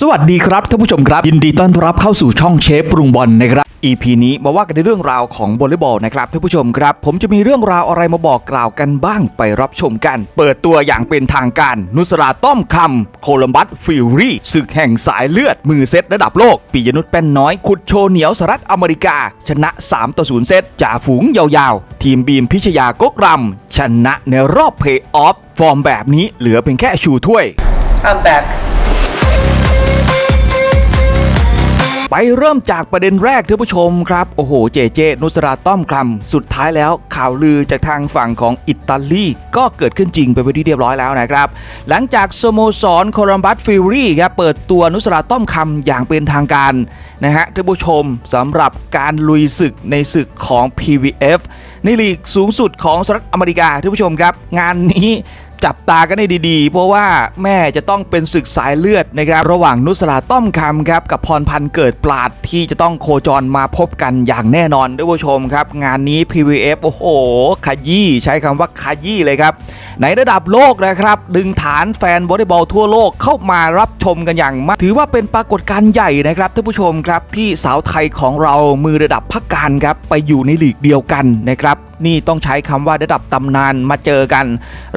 สวัสดีครับท่านผู้ชมครับ ยินดีต้อนรับเข้าสู่ช่องเชฟปรุงบอลนะครับ EP นี้มาว่ากันในเรื่องราวของวอลเลย์บอลนะครับท่านผู้ชมครับ ผมจะมีเรื่องราวอะไรมาบอกกล่าวกันบ้างไปรับชมกัน เปิดตัวอย่างเป็นทางการ นุสราต้อมคำโคลัมบัสฟิลรี่ศึกแห่งสายเลือดมือเซตระดับโลก ปิยนุชแป้นน้อย ขุดโชว์เหนียวสหรัฐอเมริกา ชนะ3ต่อ0เซตจ่าฝูงยาวๆ ทีมบีมพิชยากกรำชนะในรอบเพย์ออฟฟอร์มแบบนี้เหลือเป็นแค่ชูถ้วย I'm back. ไปเริ่มจากประเด็นแรกท่านผู้ชมครับ โอ้โห เจเจ นุสราต้อมคลำสุดท้ายแล้วข่าวลือจากทางฝั่งของอิตาลีก็เกิดขึ้นจริงไปเป็นที่เรียบร้อยแล้วนะครับ หลังจากสโมสรโคลัมบัสฟิลรี่ครับเปิดตัวนุสราต้อมคำอย่างเป็นทางการนะฮะท่านผู้ชมสำหรับการลุยศึกในศึกของ PVF ในลีกสูงสุดของสหรัฐอเมริกาท่านผู้ชมครับ งานนี้ จับตากันให้ดีๆ เพราะว่าแม่จะต้องเป็นศึกสายเลือดนะครับระหว่างนุสราต้อมคำครับกับพรพันธ์เกิดปราดที่จะต้องโคจรมาพบกันอย่างแน่นอนด้วยผู้ชมครับ งานนี้ PVF โอ้โหขยี้ใช้คำว่าขยี้เลยครับในระดับโลกนะครับ ดึงฐานแฟนวอลเลย์บอลทั่วโลกเข้ามารับชมกันอย่างมาก ถือว่าเป็นปรากฏการณ์ใหญ่นะครับท่านผู้ชมครับที่สาวไทยของเรามือระดับพักการครับไปอยู่ในหลีกเดียวกันนะครับ นี่ต้องใช้คำว่าระดับตำนานมาเจอกัน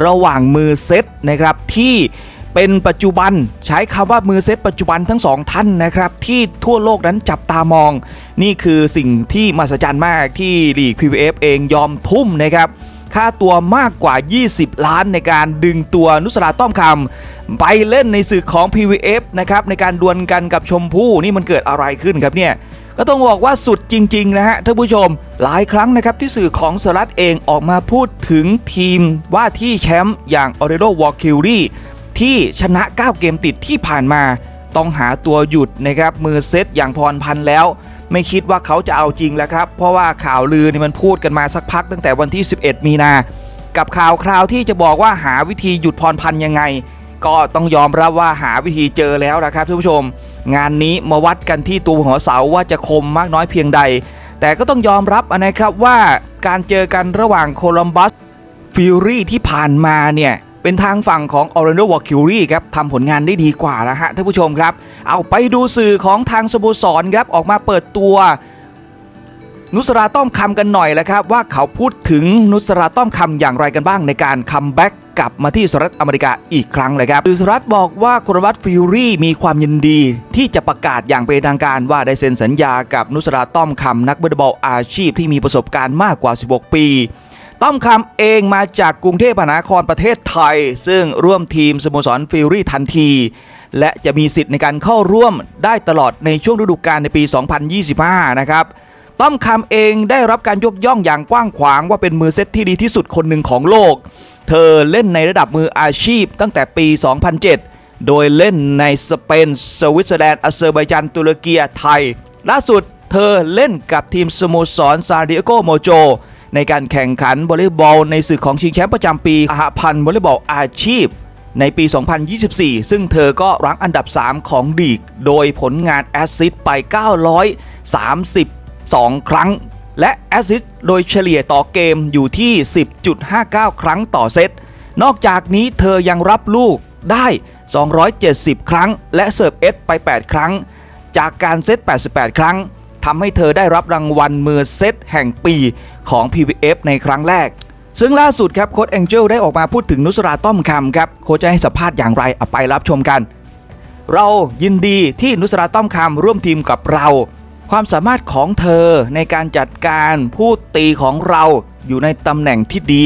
ระหว่างมือเซตนะครับที่เป็นปัจจุบันใช้คำว่ามือเซตปัจจุบันทั้งสองท่านนะครับ ที่ทั่วโลกนั้นจับตามอง นี่คือสิ่งที่มหัศจรรย์มากที่ลีก PVF เองยอมทุ่มนะครับ ค่าตัวมากกว่า 20 ล้านในการดึงตัวนุสราต้อมคำไปเล่นในสื่อของ PVF นะครับในการดวลกันกับชมพู่นี่มันเกิดอะไรขึ้นครับเนี่ย ก็ต้องบอกว่าสุดจริงๆนะฮะท่านผู้ชม หลายครั้งนะครับที่สื่อของสหรัฐเองออกมาพูดถึงทีมว่าที่แชมป์อย่างออเรโ o วอลคิวรีที่ชนะ 9 เกมติดที่ผ่านมา ต้องหาตัวหยุดนะครับมือเซตอย่างพรพันธ์แล้ว ไม่คิดว่าเขาจะเอาจริงแล้วครับ เพราะว่าข่าวลือนี่มันพูดกันมาสักพักตั้งแต่วันที่ 11 มีนา กับข่าวคราวที่จะบอกว่าหาวิธีหยุดพรพันธ์ยังไง ก็ต้องยอมรับว่าหาวิธีเจอแล้วนะครับท่านผู้ชม งานนี้มาวัดกันที่ตัวหัวเสาว่าจะคมมากน้อยเพียงใด แต่ก็ต้องยอมรับนะครับว่าการเจอกันระหว่างโคลัมบัสฟิวรี่ที่ผ่านมาเนี่ยเป็นทางฝั่งของ o r l a n d o w a l k i r i ครับทำผลงานได้ดีกว่าแล้วฮะท่านผู้ชมครับ เอาไปดูสื่อของทางสโมสรครับออกมาเปิดตัว นุสราต้อมคำกันหน่อยแล้วครับ ว่าเขาพูดถึงนุสราต้อมคำอย่างไรกันบ้างในการคัมแบ็กกลับมาที่สหรัฐอเมริกาอีกครั้งเลยครับสื่อสหรัฐบอกว่าโครวัตฟิลรี่มีความยินดี ที่จะประกาศอย่างเป็นทางการว่าได้เซ็นสัญญากับนุสราต้อมคำนักเบสบอลอาชีพที่มีประสบการณ์มากกว่า 16 ปีต้อมคำเองมาจากกรุงเทพมหานครประเทศไทย ซึ่งร่วมทีมสโมสรฟิลรี่ทันที และจะมีสิทธิ์ในการเข้าร่วมได้ตลอดในช่วงฤดูกาลในปี 2025 นะครับ ต้อมคำเองได้รับการยกย่องอย่างกว้างขวางว่าเป็นมือเซตที่ดีที่สุดคนหนึ่งของโลก เธอเล่นในระดับมืออาชีพตั้งแต่ปี 2007 โดยเล่นในสเปน สวิตเซอร์แลนด์อาเซอร์ไบจานตุรกีไทย ล่าสุดเธอเล่นกับทีมสโมสรซาดิโกโมโจ ในการแข่งขันวอลเลย์บอลในศึกของชิงแชมป์ประจำปีอาหพันธ์วอลเลย์บอลอาชีพ ในปี 2024 ซึ่งเธอก็รั้งอันดับ 3 ของลีก โดยผลงานแอสซิสต์ไป 932ครั้ง และแอสซิสต์โดยเฉลี่ยต่อเกมอยู่ที่ 10.59 ครั้งต่อเซต นอกจากนี้เธอยังรับลูกได้ 270 ครั้ง และเสิร์ฟเอสไป 8 ครั้ง จากการเซต 88 ครั้งทำให้เธอได้รับรางวัลมือเซตแห่งปีของ PVF ในครั้งแรก ซึ่งล่าสุดครับโค้ชแองเจิลได้ออกมาพูดถึงนุสราต้อมคำครับ โค้ชจะให้สัมภาษณ์อย่างไรเอาไปรับชมกัน เรายินดีที่นุสราต้อมคำร่วมทีมกับเรา ความสามารถของเธอในการจัดการผู้ตีของเราอยู่ในตำแหน่งที่ดี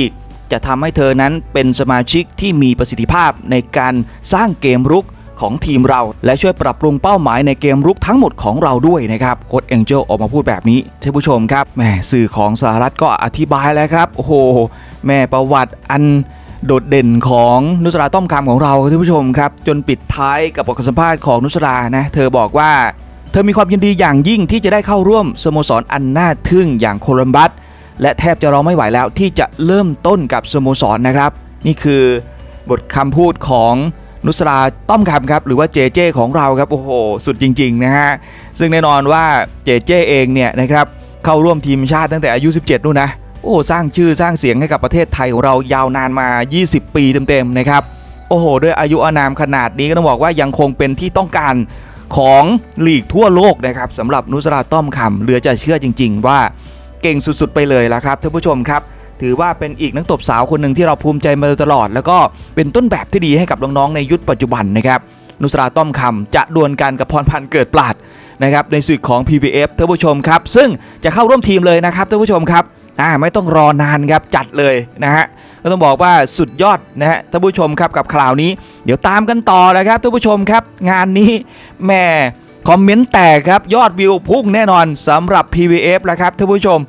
จะทำให้เธอนั้นเป็นสมาชิกที่มีประสิทธิภาพในการสร้างเกมรุกของทีมเรา และช่วยปรับปรุงเป้าหมายในเกมรุกทั้งหมดของเราด้วยนะครับโค้ชเอ็งเจลออกมาพูดแบบนี้ท่านผู้ชมครับแหมสื่อของสหรัฐก็อธิบายแล้วครับโอ้โหแม่ประวัติอันโดดเด่นของนุสราต้อมคำของเราท่านผู้ชมครับ จนปิดท้ายกับบทสัมภาษณ์ของนุสรานะ เธอบอกว่า ธอมีความยินดีอย่างยิ่งที่จะได้เข้าร่วมสโมสรอันน่าทึ่งอย่างโคลัมบัสและแทบจะรอไม่ไหวแล้วที่จะเริ่มต้นกับสโมสรนะครับ นี่คือบทคำพูดของนุสราต้อมคำครับ หรือว่าเจเจของเราครับ โอ้โห สุดจริง ๆ นะฮะ ซึ่งแน่นอนว่าเจเจเองเนี่ยนะครับเข้าร่วมทีมชาติตั้งแต่อายุ 17นู่นนะโอ้สร้างชื่อสร้างเสียงให้กับประเทศไทยของเรายาวนานมา 20 ปีเต็มๆนะครับโอ้โห ด้วยอายุอานามขนาดนี้ก็ต้องบอกว่ายังคงเป็นที่ต้องการ ของลีกทั่วโลกนะครับสำหรับนุสราต้อมคำเหลือจะเชื่อจริง ๆ ว่าเก่งสุดๆไปเลยละครับท่านผู้ชมครับ ถือว่าเป็นอีกนักตบสาวคนหนึ่งที่เราภูมิใจมาตลอด แล้วก็เป็นต้นแบบที่ดีให้กับน้องๆในยุคปัจจุบันนะครับนุสราต้อมคำจะดวลกันกับพรพันธ์เกิดปราดนะครับในศึกของ PVF ท่านผู้ชมครับ ซึ่งจะเข้าร่วมทีมเลยนะครับท่านผู้ชมครับอ่าไม่ต้องรอนานครับจัดเลยนะฮะ ก็ต้องบอกว่าสุดยอดนะฮะท่านผู้ชมครับกับข่าวนี้ เดี๋ยวตามกันต่อนะครับท่านผู้ชมครับ งานนี้แม่คอมเมนต์แตกครับยอดวิวพุ่งแน่นอนสำหรับ PVF แล้วครับท่านผู้ชม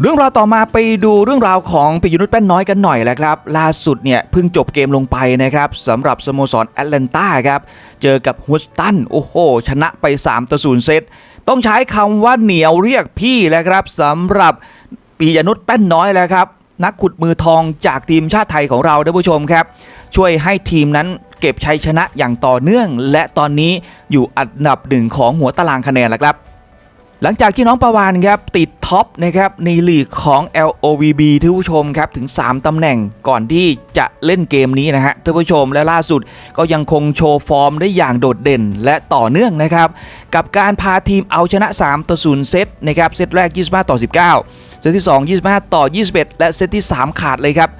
เรื่องราวต่อมาไปดูเรื่องราวของปิยนุชแป้นน้อยกันหน่อยแหละครับล่าสุดเนี่ยเพิ่งจบเกมลงไปนะครับสำหรับสโมสรแอตแลนตาครับเจอกับฮุสตันโอ้โห ชนะไป3ต่อ0เซตต้องใช้คำว่าเหนียวเรียกพี่แล้วครับสำหรับปิยนุชแป้นน้อยแล้วครับ นักขุดมือทองจากทีมชาติไทยของเราท่านผู้ชมครับ ช่วยให้ทีมนั้นเก็บชัยชนะอย่างต่อเนื่อง และตอนนี้อยู่อันดับหนึ่งของหัวตารางคะแนนแล้วครับ หลังจากที่น้องประวานครับติดท็อปนะครับในลีกของ LOVB ท่านผู้ชมครับถึง 3 ตำแหน่งก่อนที่จะเล่นเกมนี้นะฮะท่านผู้ชมและล่าสุดก็ยังคงโชว์ฟอร์มได้อย่างโดดเด่นและต่อเนื่องนะครับ กับการพาทีมเอาชนะ 3 ต่อ 0 เซตนะครับเซตแรก 25 ต่อ 19เซตที่ 2 25 ต่อ 21 และเซตที่ 3 ขาดเลยครับ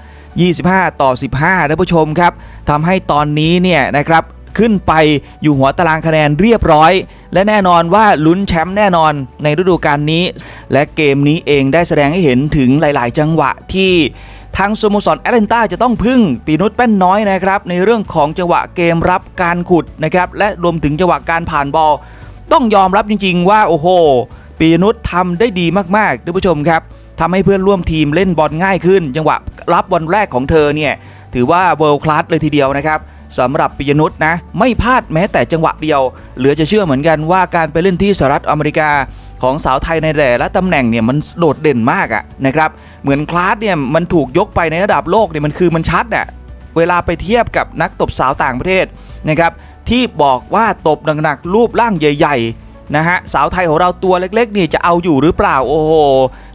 25 ต่อ 15ท่านผู้ชมครับทำให้ตอนนี้เนี่ยนะครับขึ้นไปอยู่หัวตารางคะแนนเรียบร้อย และแน่นอนว่าลุ้นแชมป์แน่นอนในฤดูกาลนี้ และเกมนี้เองได้แสดงให้เห็นถึงหลาย ๆ จังหวะที่ทางสโมสรแอตแลนตาจะต้องพึ่งปีนุชแป้นน้อยนะครับ ในเรื่องของจังหวะเกมรับการขุดนะครับและรวมถึงจังหวะการผ่านบอลต้องยอมรับจริง ๆ ว่าโอ้โห ปีนุชทำได้ดีมากๆท่านผู้ชมครับ ทำให้เพื่อนร่วมทีมเล่นบอลง่ายขึ้น จังหวะรับบอลแรกของเธอเนี่ยถือว่าเวิลด์คลาสเลยทีเดียวนะครับสำหรับปิยนุษนะไม่พลาดแม้แต่จังหวะเดียว เหลือจะเชื่อเหมือนกันว่าการไปเล่นที่สหรัฐอเมริกาของสาวไทยในแต่ละตำแหน่งเนี่ยมันโดดเด่นมากอะนะครับเหมือนคลาสเนี่ยมันถูกยกไปในระดับโลกเนี่ยมันคือมันชัดอะเวลาไปเทียบกับนักตบสาวต่างประเทศนะครับที่บอกว่าตบหนักๆรูปร่างใหญ่ๆ นะฮะสาวไทยของเราตัวเล็กๆนี่จะเอาอยู่หรือเปล่าโอ้โห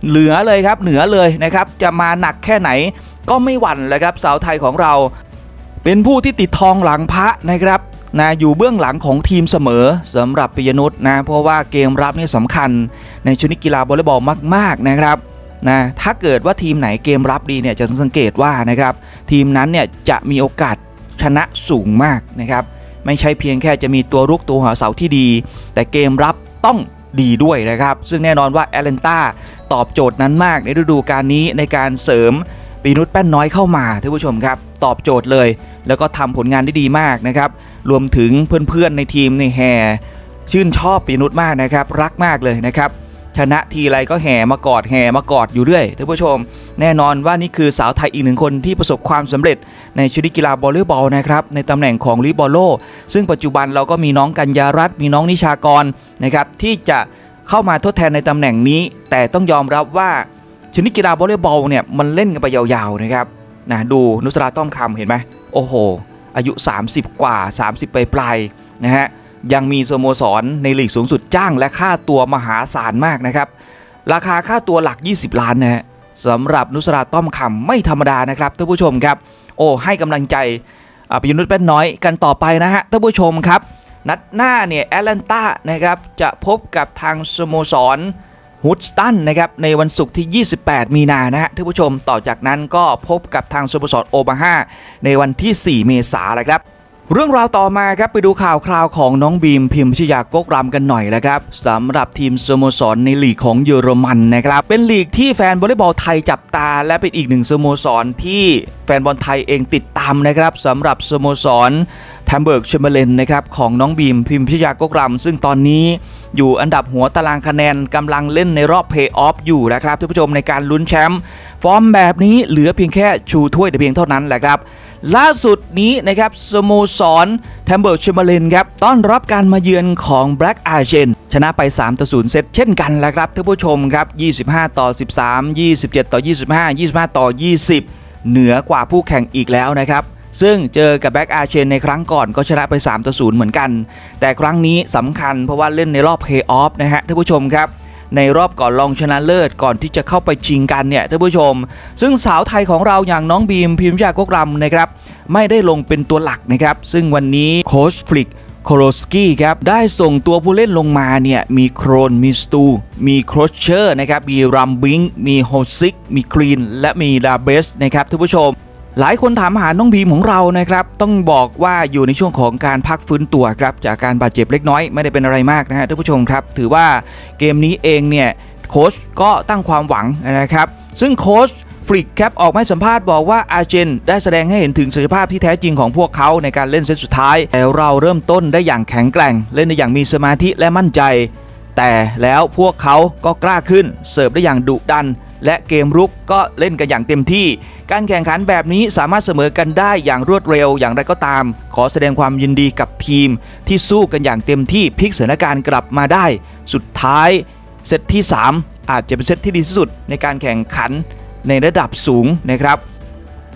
เหนือเลยครับเหนือเลยนะครับจะมาหนักแค่ไหนก็ไม่หวั่นเลยครับสาวไทยของเรา เป็นผู้ที่ติดทองหลังพระนะครับนะอยู่เบื้องหลังของทีมเสมอสำหรับปิยนุษนะเพราะว่าเกมรับนี่สำคัญในชนิดกีฬาวอลเลย์บอลมากๆนะครับนะถ้าเกิดว่าทีมไหนเกมรับดีเนี่ยจะสังเกตว่านะครับทีมนั้นเนี่ยจะมีโอกาสชนะสูงมากนะครับ ไม่ใช่เพียงแค่จะมีตัวรุกตัวหัวเสาที่ดี แต่เกมรับต้องดีด้วยนะครับ ซึ่งแน่นอนว่าแอตแลนตาตอบโจทย์นั้นมากในฤดูกาลนี้ในการเสริมปีนุชแป้นน้อยเข้ามาท่านผู้ชมครับ ตอบโจทย์เลย แล้วก็ทำผลงานได้ดีมากนะครับ รวมถึงเพื่อนๆในทีมในแห่ชื่นชอบปีนุชมากนะครับ รักมากเลยนะครับ ชนะทีไรก็แห่มากอดแห่มากอดอยู่เรื่อยท่านผู้ชม แน่นอนว่านี่คือสาวไทยอีกหนึ่งคนที่ประสบความสำเร็จในชนิดกีฬาบอลเลย์บอลนะครับในตำแหน่งของลิบอลโล ซึ่งปัจจุบันเราก็มีน้องกัญญารัตน์มีน้องนิชากรนะครับที่จะเข้ามาทดแทนในตำแหน่งนี้ แต่ต้องยอมรับว่าชนิดกีฬาบอลเลย์บอลเนี่ยมันเล่นกันไปยาวๆนะครับนะดูนุสราต้อมคำเห็นไหมโอ้โห อายุ 30 กว่า 30ปปลายๆนะฮะ ยังมีสโมสรในลีกสูงสุดจ้างและค่าตัวมหาศาลมากนะครับ ราคาค่าตัวหลัก 20 ล้านนะฮะสำหรับนุสราต้อมคำไม่ธรรมดานะครับท่านผู้ชมครับ โอ้ให้กำลังใจปิยนุชแป้นน้อยกันต่อไปนะฮะท่านผู้ชมครับ นัดหน้าเนี่ยแอตแลนตานะครับจะพบกับทางสโมสรฮุดสตันนะครับในวันศุกร์ที่ 28 มีนานะฮะท่านผู้ชมต่อจากนั้นก็พบกับทางสโมสรโอมาฮาในวันที่ 4 เมษายนแหละครับ เรื่องราวต่อมาครับไปดูข่าวคราวของน้องบีมพิมพ์ชยากกรำกันหน่อยนะครับสำหรับทีมสโมสรในลีกของเยอรมันนะครับเป็นลีกที่แฟนวอลเลย์บอลไทยจับตา และเป็นอีกหนึ่งสโมสรที่แฟนบอลไทยเองติดตามนะครับสำหรับสโมสรแทมเบิร์กเชมเบเลนนะครับของน้องบีมพิมพิชยากกรำซึ่งตอนนี้อยู่อันดับหัวตารางคะแนนกำลังเล่นในรอบเพย์ออฟอยู่นะครับท่านผู้ชมในการลุ้นแชมป์ฟอร์มแบบนี้เหลือเพียงแค่ชูถ้วยแต่เพียงเท่านั้นแหละครับ ล่าสุดนี้นะครับสโมสรแทมเบิร์กเชมเบเลนครับต้อนรับการมาเยือนของ Black a r g e n ชนะไป3ต่อ0เซตเช่นกันแหละครับท่านผู้ชมครับ 25 ต่อ 13 27 ต่อ 25 25 ต่อ 20 เหนือกว่าผู้แข่งอีกแล้วนะครับซึ่งเจอกับแบ็กอาเชนในครั้งก่อนก็ชนะไป3ต่อ0เหมือนกัน แต่ครั้งนี้สำคัญเพราะว่าเล่นในรอบเพย์ออฟนะฮะท่านผู้ชมครับ ในรอบก่อนรองชนะเลิศก่อนที่จะเข้าไปชิงกันเนี่ยท่านผู้ชม ซึ่งสาวไทยของเราอย่างน้องบีมพิมพ์ชากกรำนะครับไม่ได้ลงเป็นตัวหลักนะครับ ซึ่งวันนี้โค้ชฟลิกโคโรสกี้ครับได้ส่งตัวผู้เล่นลงมาเนี่ยมีโครนมีสตู มีโครชเชอร์นะครับมีรัมบิงมีโฮซิกมีกรีน และมีดาเบสนะครับท่านผู้ชม หลายคนถามหาน้องบีมของเรานะครับ ต้องบอกว่าอยู่ในช่วงของการพักฟื้นตัวครับจากการบาดเจ็บเล็กน้อยไม่ได้เป็นอะไรมากนะฮะท่านผู้ชมครับ ถือว่าเกมนี้เองเนี่ยโค้ชก็ตั้งความหวังนะครับ ซึ่งโค้ชฟลิกครับออกมาสัมภาษณ์บอกว่าอาร์เจนได้แสดงให้เห็นถึงศักยภาพที่แท้จริงของพวกเขาในการเล่นเซตสุดท้ายแต่เราเริ่มต้นได้อย่างแข็งแกร่ง เล่นได้อย่างมีสมาธิและมั่นใจ แต่แล้วพวกเขาก็กล้าขึ้นเสิร์ฟได้อย่างดุดัน และเกมรุกก็เล่นกันอย่างเต็มที่ การแข่งขันแบบนี้สามารถเสมอกันได้อย่างรวดเร็วอย่างไรก็ตาม ขอแสดงความยินดีกับทีม ที่สู้กันอย่างเต็มที่พลิกสถานการณ์กลับมาได้ สุดท้ายเซตที่ 3 อาจจะเป็นเซตที่ดีที่สุดในการแข่งขันในระดับสูงนะครับ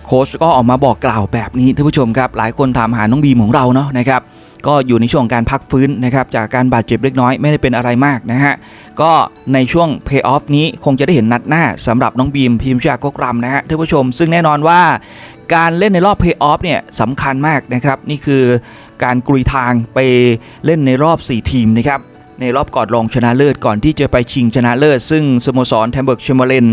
โค้ชก็ออกมาบอกกล่าวแบบนี้ท่านผู้ชมครับ หลายคนถามหาน้องบีมของเราเนาะนะครับ ก็อยู่ในช่วงการพักฟื้นนะครับจากการบาดเจ็บเล็กน้อยไม่ได้เป็นอะไรมากนะฮะก็ในช่วงเพย์ออฟนี้คงจะได้เห็นนัดหน้าสำหรับน้องบีมพิมพ์ชากกรำนะฮะท่านผู้ชม ซึ่งแน่นอนว่าการเล่นในรอบเพย์ออฟเนี่ยสำคัญมากนะครับนี่คือการกลุยทางไปเล่นในรอบ 4 ทีมนะครับในรอบก่อนรองชนะเลิศก่อนที่จะไปชิงชนะเลิศ ซึ่งสโมสรแทมเบิร์กเชมเบอร์เลน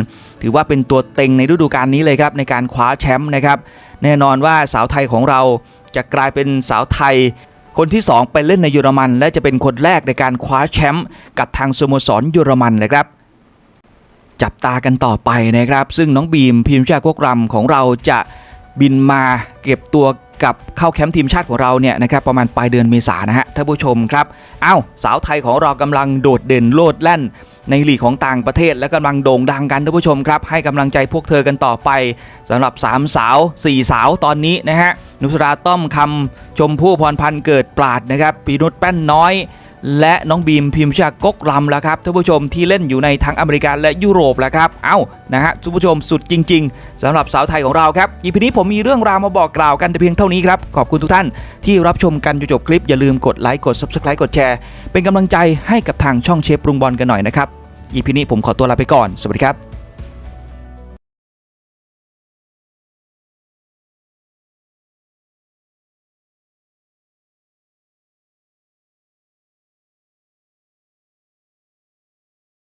ถือว่าเป็นตัวเต็งในฤดูกาลนี้เลยครับในการคว้าแชมป์นะครับแน่นอนว่าสาวไทยของเราจะกลายเป็นสาวไทย คนที่ 2 ไปเล่นในเยอรมัน และจะเป็นคนแรกในการคว้าแชมป์กับทางสโมสรเยอรมันเลยครับ จับตากันต่อไปนะครับ ซึ่งน้องบีมพิมพ์ชาโคกรำของเราจะ บินมาเก็บตัวกับเข้าแคมป์ทีมชาติของเราเนี่ยนะครับประมาณปลายเดือนเมษานะฮะท่านผู้ชมครับอ้าวสาวไทยของเรากำลังโดดเด่นโลดแล่น ในลีกของต่างประเทศและกำลังโด่งดังกันท่านผู้ชมครับ ให้กำลังใจพวกเธอกันต่อไปสำหรับ 3 สาว 4 สาวตอนนี้นะฮะนุสราต้อมคำชมพู่พรพันธ์เกิดปราดนะครับปีนุชแป้นน้อย และน้องบีมพิมพ์ชากกลำแล้วครับท่านผู้ชมที่เล่นอยู่ในทั้งอเมริกาและยุโรปแล้วครับ เอ้านะฮะท่านผู้ชมสุดจริง ๆสำหรับสาวไทยของเราครับอีพีนี้ผมมีเรื่องราวมาบอกกล่าวกันแต่เพียงเท่านี้ครับ ขอบคุณทุกท่านที่รับชมกันจนจบคลิปอย่าลืมกดไลค์กด Subscribe กดแชร์ เป็นกำลังใจให้กับทางช่องเชฟปรุงบอลกันหน่อยนะครับอีพีนี้ผมขอตัวลาไปก่อนสวัสดีครับ